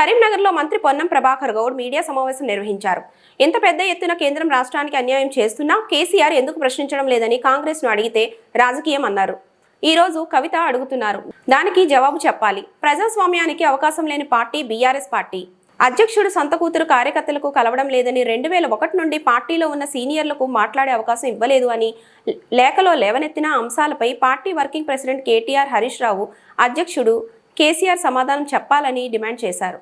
కరీంనగర్లో మంత్రి పొన్నం ప్రభాకర్ గౌడ్ మీడియా సమావేశం నిర్వహించారు. ఇంత పెద్ద ఎత్తున కేంద్రం రాష్ట్రానికి అన్యాయం చేస్తున్నా కేసీఆర్ ఎందుకు ప్రశ్నించడం లేదని కాంగ్రెస్ను అడిగితే రాజకీయం అన్నారు. ఈ రోజు కవిత అడుగుతున్నారు. దానికి జవాబు చెప్పాలి. ప్రజాస్వామ్యానికి అవకాశం లేని పార్టీ బీఆర్ఎస్ పార్టీ. అధ్యక్షుడు సొంత కూతురు కార్యకర్తలకు కలవడం లేదని రెండు వేల ఒకటి నుండి పార్టీలో ఉన్న సీనియర్లకు మాట్లాడే అవకాశం ఇవ్వలేదు అని లేఖలో లేవనెత్తిన అంశాలపై party working president KTR Harish Rao అధ్యక్షుడు కేసీఆర్ సమాధానం చెప్పాలని డిమాండ్ చేశారు.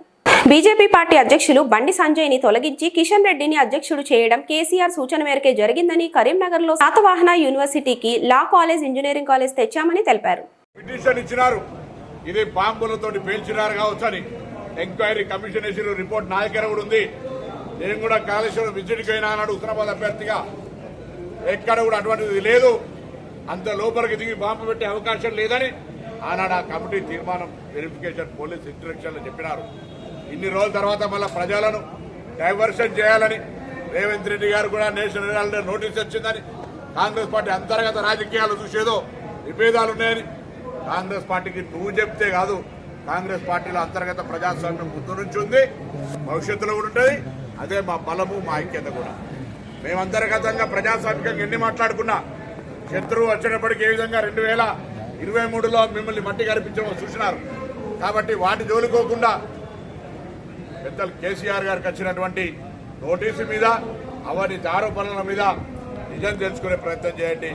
బీజేపీ పార్టీ అధ్యక్షులు బండి సంజయ్ని తొలగించి కిషన్ రెడ్డిని అధ్యక్షుడు చేయడం కేసీఆర్ సూచన మేరకే జరిగిందని కరీంనగర్లో శాతవాహన యూనివర్సిటీకి లా కాలేజ్ ఇంజనీరింగ్ కాలేజ్ తెచ్చామని తెలిపారు. పిటిషన్ ఇచ్చినారు. ఇది బాంబులతోటి పేల్చినారు కావచ్చని ఎంక్వైరీ కమిషన్ వేసిన రిపోర్ట్ నా దగ్గర కూడా ఉంది. నేను కూడా కాళేశ్వరం విజిట్కి అయినా అన్నాడు ఉత్తరాబాద్ అభ్యర్థిగా. ఎక్కడ కూడా అటువంటిది లేదు. అంత లోపలికి దిగి బాంబు పెట్టే అవకాశం లేదని ఆనాడు ఆ కమిటీ తీర్మానం వెరిఫికేషన్ పోలీస్ ఇంటరాక్షన్లో చెప్పినారు. ఇన్ని రోజుల తర్వాత మళ్ళీ ప్రజలను డైవర్షన్ చేయాలని రేవంత్ రెడ్డి గారు కూడా నేషనల్ హెరాల్డ్ నోటీస్ వచ్చిందని కాంగ్రెస్ పార్టీ అంతర్గత రాజకీయాలు చూసేదో విభేదాలు ఉన్నాయని కాంగ్రెస్ పార్టీకి నువ్వు చెప్తే కాదు. కాంగ్రెస్ పార్టీలో అంతర్గత ప్రజాస్వామ్యం ముందు నుంచి ఉంది భవిష్యత్తులో కూడా ఉంటుంది. అదే మా బలము మా ఐక్యత కూడా. మేము అంతర్గతంగా ప్రజాస్వామికంగా ఎన్ని మాట్లాడుకున్నా శత్రువు వచ్చినప్పటికీ ఏ విధంగా రెండు వేల ఇరవై మూడులో మిమ్మల్ని మట్టి కనిపించడం చూసినారు. కాబట్టి వాటి జోలుకోకుండా పెద్దలు కేసీఆర్ గారికి వచ్చినటువంటి నోటీసు మీద అవినీతి ఆరోపణల మీద నిజం తెలుసుకునే ప్రయత్నం చేయండి.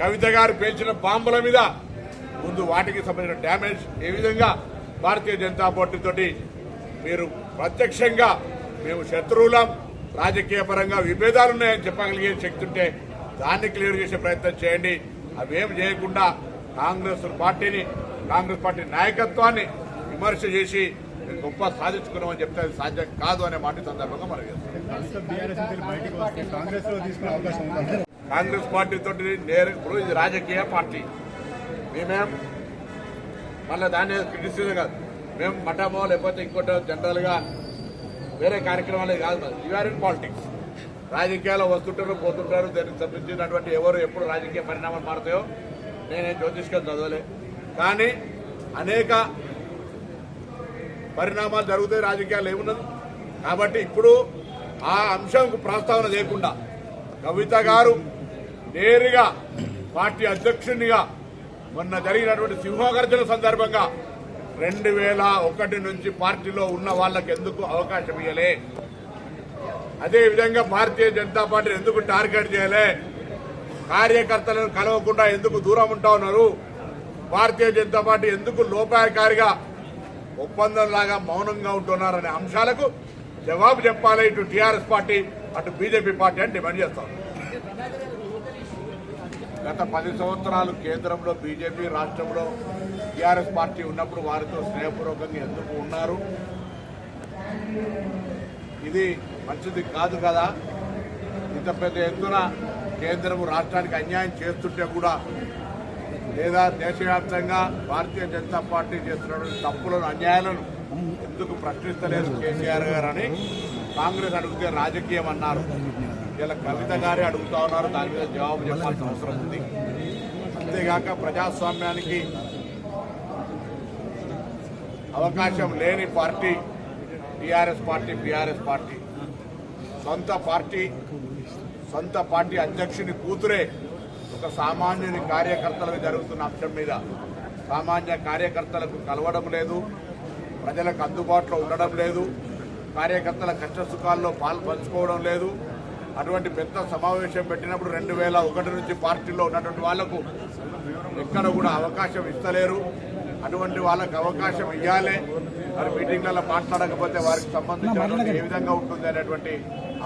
కవిత గారు పేల్చిన బాంబుల మీద ముందు వాటికి సంబంధించిన డ్యామేజ్ ఏ విధంగా భారతీయ జనతా పార్టీతోటి మీరు ప్రత్యక్షంగా మేము శత్రువులం రాజకీయ పరంగా విభేదాలు ఉన్నాయని చెప్పగలిగే శక్తి ఉంటే దాన్ని క్లియర్ చేసే ప్రయత్నం చేయండి. అవేం చేయకుండా కాంగ్రెస్ పార్టీని కాంగ్రెస్ పార్టీ నాయకత్వాన్ని విమర్శ చేసి గొప్ప సాధించుకున్నామని చెప్తే అది సాధ్యం కాదు అనే మాట సందర్భంగా మనం కాంగ్రెస్ పార్టీతో తీసుకునే నేరు ఇప్పుడు ఇది రాజకీయ పార్టీ. మేమేం మళ్ళీ దాన్ని క్రిటిసిజం కాదు. మేము మఠమో లేకపోతే ఇంకోటో జనరల్గా వేరే కార్యక్రమాలే కాదు యూఆర్ ఇన్ పాలిటిక్స్ రాజకీయాలు వస్తుంటారు పోతుంటారు దానికి సంబంధించినటువంటి ఎవరు ఎప్పుడు రాజకీయ పరిణామాలు మారుతాయో నేనే జ్యోతిష్కం చదవలే. కానీ అనేక పరిణామాలు జరుగుతాయి రాజకీయాలు ఏమున్నది? కాబట్టి ఇప్పుడు ఆ అంశంకు ప్రస్తావన లేకుండా కవిత గారు నేరుగా పార్టీ అధ్యక్షునిగా మొన్న జరిగినటువంటి సింహగర్జన సందర్భంగా రెండు వేల ఒకటి నుంచి పార్టీలో ఉన్న వాళ్ళకి ఎందుకు అవకాశం ఇవ్వలే అదేవిధంగా భారతీయ జనతా పార్టీ ఎందుకు టార్గెట్ చేయలే? కార్యకర్తలను కలవకుండా ఎందుకు దూరం ఉంటా ఉన్నారు? భారతీయ జనతా పార్టీ ఎందుకు లోపాయకారిగా ఒప్పందంలాగా మౌనంగా ఉంటున్నారనే అంశాలకు జవాబు చెప్పాలి ఇటు టీఆర్ఎస్ పార్టీ అటు బీజేపీ పార్టీ అని డిమాండ్ చేస్తాం. గత పది సంవత్సరాలు కేంద్రంలో బీజేపీ రాష్ట్రంలో టీఆర్ఎస్ పార్టీ ఉన్నప్పుడు వారితో స్నేహపూర్వకంగా ఎందుకు ఉన్నారు? ఇది మంచిది కాదు కదా? ఇంత పెద్ద ఎత్తున కేంద్రం రాష్ట్రానికి అన్యాయం చేస్తుంటే కూడా లేదా దేశవ్యాప్తంగా భారతీయ జనతా పార్టీ చేస్తున్నటువంటి తప్పులను అన్యాయాలను ఎందుకు ప్రశ్నిస్తలేదు కేసీఆర్ గారు అని కాంగ్రెస్ అడిగితే రాజకీయం అన్నారు. ఇలా కవిత గారే అడుగుతా ఉన్నారు దాని మీద జవాబు చెప్పాల్సిన అవసరం ఉంది. అంతేగాక ప్రజాస్వామ్యానికి అవకాశం లేని party TRS party BRS party. సొంత పార్టీ సొంత పార్టీ అధ్యక్షుని కూతురే ఒక సామాన్యుని కార్యకర్తలకు జరుగుతున్న అంశం మీద సామాన్య కార్యకర్తలకు కలవడం లేదు ప్రజలకు అందుబాటులో ఉండడం లేదు కార్యకర్తల కష్ట సుఖాల్లో పాలు పంచుకోవడం లేదు. అటువంటి పెద్ద సమావేశం పెట్టినప్పుడు రెండు వేల ఒకటి నుంచి పార్టీలో ఉన్నటువంటి వాళ్ళకు ఎక్కడ కూడా అవకాశం ఇస్తలేరు. అటువంటి వాళ్ళకు అవకాశం ఇవ్వాలి మరి మీటింగ్లలో మాట్లాడకపోతే వారికి సంబంధించినటువంటి ఏ విధంగా ఉంటుంది అనేటువంటి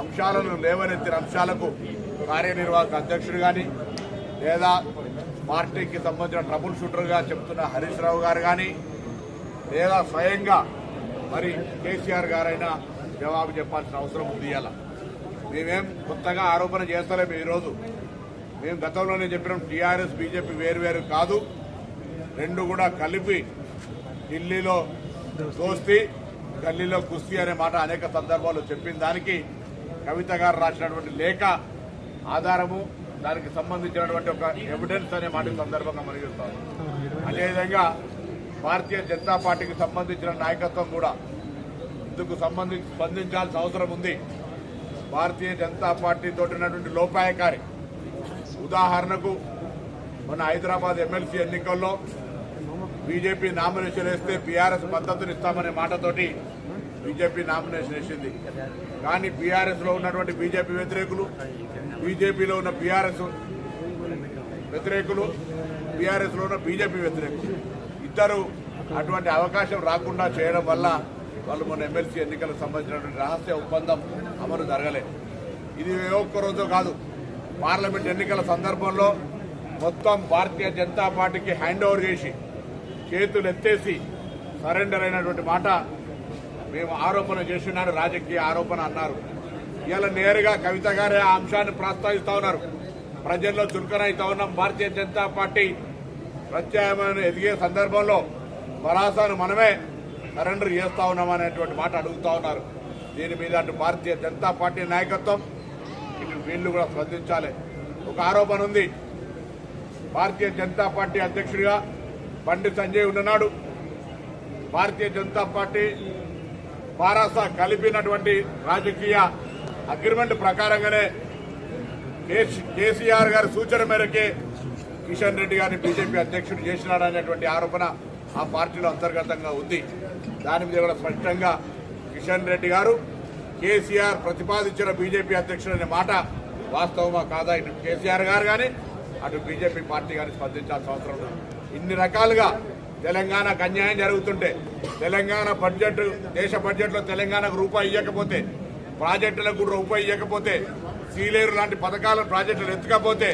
అంశాలను లేవనెత్తిన అంశాలకు కార్యనిర్వాహక అధ్యక్షుడు కానీ లేదా పార్టీకి సంబంధించిన ట్రబుల్ షూటర్గా చెప్తున్న హరీష్ రావు గారు కానీ లేదా స్వయంగా మరి కేసీఆర్ గారైనా జవాబు చెప్పాల్సిన అవసరం ఉంది ఇలా మేమేం కొత్తగా ఆరోపణ చేస్తలేము ఈరోజు. మేము గతంలోనే చెప్పినాం టీఆర్ఎస్ బీజేపీ వేరు వేరు కాదు. రెండు కూడా కలిపి ఢిల్లీలో దోస్తి గల్లీలో కుస్తీ అనే మాట అనేక సందర్భాల్లో చెప్పిన దానికి కవిత గారు రాసినటువంటి లేఖ ఆధారము దానికి సంబంధించినటువంటి ఒక ఎవిడెన్స్ అనే మాట సందర్భంగా మనం చూస్తాం అదేవిధంగా భారతీయ జనతా పార్టీకి సంబంధించిన నాయకత్వం కూడా ఇందుకు సంబంధించి స్పందించాల్సిన అవసరం ఉంది. భారతీయ జనతా పార్టీ తోటి ఉన్నటువంటి లోపాయకారి ఉదాహరణకు మన హైదరాబాద్ ఎమ్మెల్సీ ఎన్నికల్లో బీజేపీ నామినేషన్ వేస్తే బీఆర్ఎస్ మద్దతుని ఇస్తామనే మాటతోటి బీజేపీ నామినేషన్ వేసింది. కానీ బీఆర్ఎస్లో ఉన్నటువంటి బీజేపీ వ్యతిరేకులు బీజేపీలో ఉన్న బీఆర్ఎస్ వ్యతిరేకులు బీఆర్ఎస్లో ఉన్న బీజేపీ వ్యతిరేకులు. ఇద్దరు అటువంటి అవకాశం రాకుండా చేయడం వల్ల వాళ్ళు మన ఎమ్మెల్సీ ఎన్నికలకు సంబంధించినటువంటి రహస్య ఒప్పందం అమలు జరగలేదు. ఇది ఒక్కరోజు ఒక్క కాదు. పార్లమెంట్ ఎన్నికల సందర్భంలో మొత్తం భారతీయ జనతా పార్టీకి హ్యాండ్ ఓవర్ చేసి చేతులు ఎత్తేసి సరెండర్ అయినటువంటి మాట మేము ఆరోపణ చేస్తున్నాడు రాజకీయ ఆరోపణ అన్నారు. ఇలా నేరుగా కవిత గారే ఆ అంశాన్ని ప్రస్తావిస్తా ఉన్నారు. ప్రజల్లో చురుకనైతా ఉన్నాం. భారతీయ జనతా పార్టీ ప్రత్యామ్నాయం ఎదిగే సందర్భంలో భరాసాను మనమే సరెండర్ చేస్తా ఉన్నాం అనేటువంటి మాట అడుగుతా ఉన్నారు. దీని మీద అటు భారతీయ జనతా పార్టీ నాయకత్వం ఇటు వీళ్ళు కూడా స్పందించాలి. ఒక ఆరోపణ ఉంది. భారతీయ జనతా పార్టీ అధ్యక్షుడిగా బండి సంజయ్ ఉన్ననాడు భారతీయ జనతా పార్టీ బారాస కలిపినటువంటి రాజకీయ అగ్రిమెంట్ ప్రకారంగానే కేసీ- కేసీఆర్ గారి సూచన మేరకే కిషన్ రెడ్డి గారిని బీజేపీ అధ్యక్షుడు చేసినాడనేటువంటి ఆరోపణ ఆ పార్టీలో అంతర్గతంగా ఉంది. దాని మీద కూడా స్పష్టంగా కిషన్ రెడ్డి గారు కేసీఆర్ ప్రతిపాదించిన బీజేపీ అధ్యక్షుడు అనే మాట వాస్తవమా కాదా? ఇటు కేసీఆర్ గారు కానీ అటు బీజేపీ పార్టీ కానీ స్పందించాల్సిన అవసరం ఉంది. ఇన్ని రకాలుగా తెలంగాణకు అన్యాయం జరుగుతుంటే తెలంగాణ బడ్జెట్ దేశ బడ్జెట్లో తెలంగాణకు రూపాయి ఇవ్వకపోతే ప్రాజెక్టులకు కూడా రూపాయి ఇవ్వకపోతే సీలేరు లాంటి పథకాల ప్రాజెక్టులు ఎత్తుకపోతే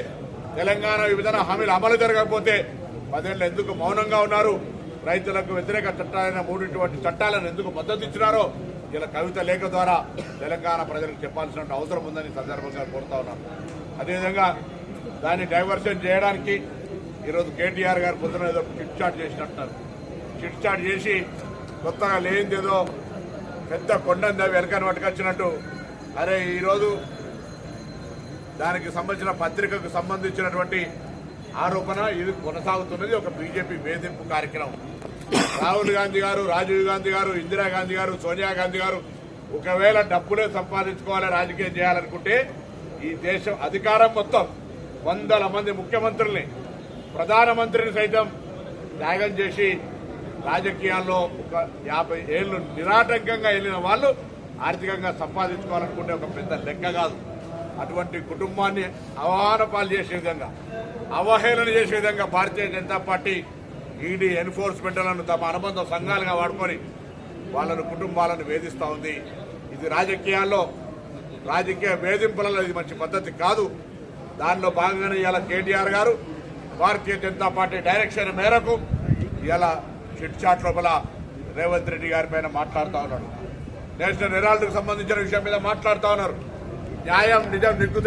తెలంగాణ విభజన హామీలు అమలు జరగకపోతే పదేళ్ళు ఎందుకు మౌనంగా ఉన్నారు? రైతులకు వ్యతిరేక చట్టాలైన మూడింటి చట్టాలను ఎందుకు మద్దతు ఇచ్చినారో ఇలా కవిత లేఖ ద్వారా తెలంగాణ ప్రజలకు చెప్పాల్సిన అవసరం ఉందని సందర్భంగా కోరుతా ఉన్నాను అదేవిధంగా దాన్ని డైవర్షన్ చేయడానికి ఈరోజు కేటీఆర్ గారు పొద్దున ఏదో చిట్ చాట్ చేసినట్టున్నారు. చిట్ చాట్ చేసి కొత్తగా లేనిదేదో పెద్ద కొండంది వెనకని పట్టుకొచ్చినట్టు. అరే ఈరోజు దానికి సంబంధించిన పత్రికకు సంబంధించినటువంటి ఆరోపణ ఇది కొనసాగుతున్నది ఒక బీజేపీ వేధింపు కార్యక్రమం. రాహుల్ గాంధీ గారు రాజీవ్ గాంధీ గారు ఇందిరాగాంధీ గారు సోనియా గాంధీ గారు ఒకవేళ డబ్బులే సంపాదించుకోవాలి రాజకీయం చేయాలనుకుంటే ఈ దేశం అధికారం మొత్తం వందల మంది ముఖ్యమంత్రుల్ని ప్రధానమంత్రిని సైతం త్యాగం చేసి రాజకీయాల్లో ఒక యాభై ఏళ్ళు నిరాటంకంగా వెళ్ళిన వాళ్ళు ఆర్థికంగా సంపాదించుకోవాలనుకుంటే ఒక పెద్ద లెక్క కాదు. అటువంటి కుటుంబాన్ని అవమాన పాలు చేసే విధంగా అవహేళన చేసే విధంగా భారతీయ జనతా పార్టీ ఈడీ ఎన్ఫోర్స్మెంట్లను తమ అనుబంధ సంఘాలుగా వాడుకొని వాళ్ళను కుటుంబాలను వేధిస్తూ ఉంది. ఇది రాజకీయాల్లో రాజకీయ వేధింపులలో ఇది మంచి పద్ధతి కాదు. దానిలో భాగంగానే ఇలా కేటీఆర్ గారు భారతీయ జనతా పార్టీ డైరెక్షన్ మేరకు ఇలా చిట్ చాట్ లోపల రేవంత్ రెడ్డి గారి పైన మాట్లాడుతూ ఉన్నాడు. నేషనల్ హెరాల్డ్కు సంబంధించిన విషయం మీద మాట్లాడుతూ ఉన్నారు. న్యాయం నిజం నిగ్గు